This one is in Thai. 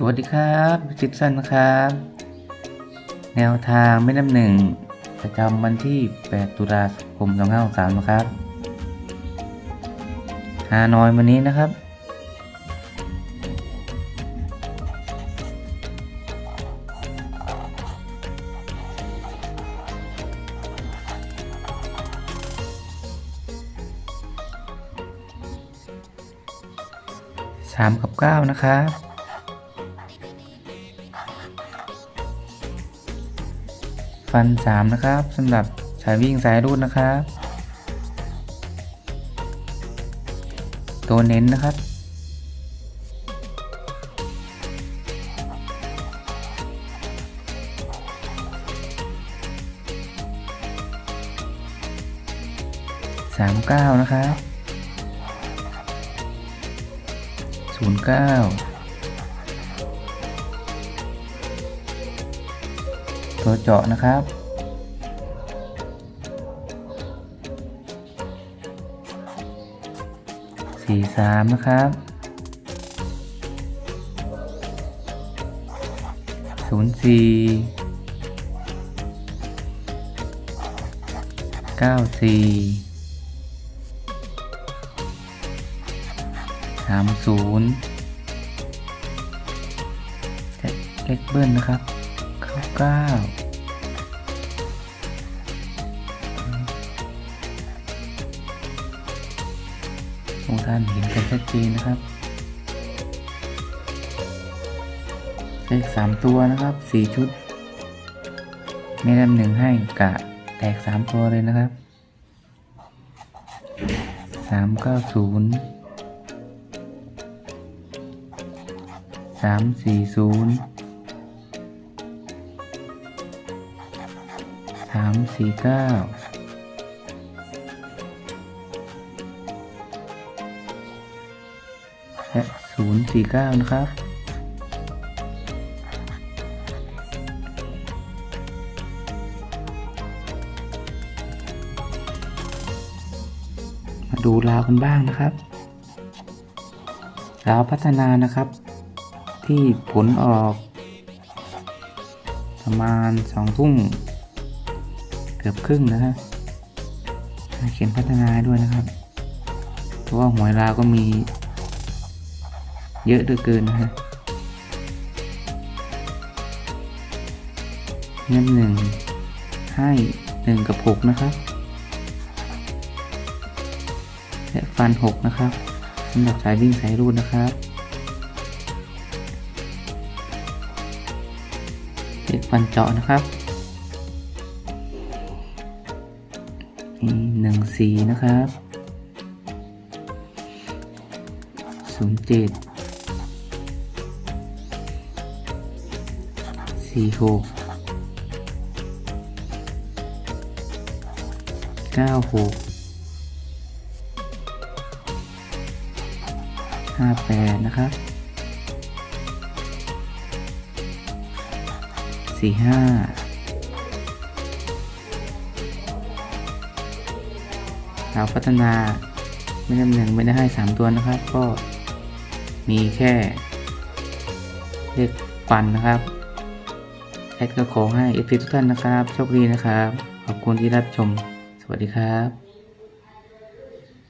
สวัสดีครับจิตสันนะครับ แนวทางไม่น้ำหนึ่ง ประจำวันที่ 8 ตุลาคม2563นะครับฮานอยวันนี้นะครับ3กับ9นะครับ ฟัน 3 นะครับสำหรับสายวิ่งสายรูดนะครับ ตัวเน้นนะครับ สามเก้านะครับศูนย์เก้า ตัวเจาะนะครับ สี่สามนะครับศูนย์สี่เก้าสี่สามศูนย์เลขเบิ้ลนะครับ เก้าเก้าทุกท่านเห็นกันชัดเจนนะครับเลขสามตัวนะครับสี่ชุดไม่นำหนึ่งให้กะแตกสามตัวเลยนะครับสามเก้าศูนย์สามสี่ศูนย์ สามสี่เก้าและศูนย์สี่เก้านะครับมาดูลาวกันบ้างนะครับลาวพัฒนานะครับ ที่ผลออก ประมาณสองทุ่ม เกือบครึ่งนะฮะเขียนพัฒนาด้วยนะครับ เพราะว่าหวยลาวก็มี เยอะเหลือเกินนะฮะเงินหนึ่งให้หนึ่งกับหกนะครับ และฟันหกนะครับสำหรับสายวิ่งสายรูดนะครับเลขฟันเจาะนะครับ นี่หนึ่งสี่นะครับศูนย์เจ็ดสี่หกเก้าหกห้าแปดนะครับสี่ห้า เราพัฒนาไม่ได้หนึ่งไม่ได้ให้สามตัวนะครับ ก็มีแค่เลขปันนะครับแอดก็ขอให้เอฟทุกท่านนะครับ โชคดีนะครับ ขอบคุณที่รับชม สวัสดีครับ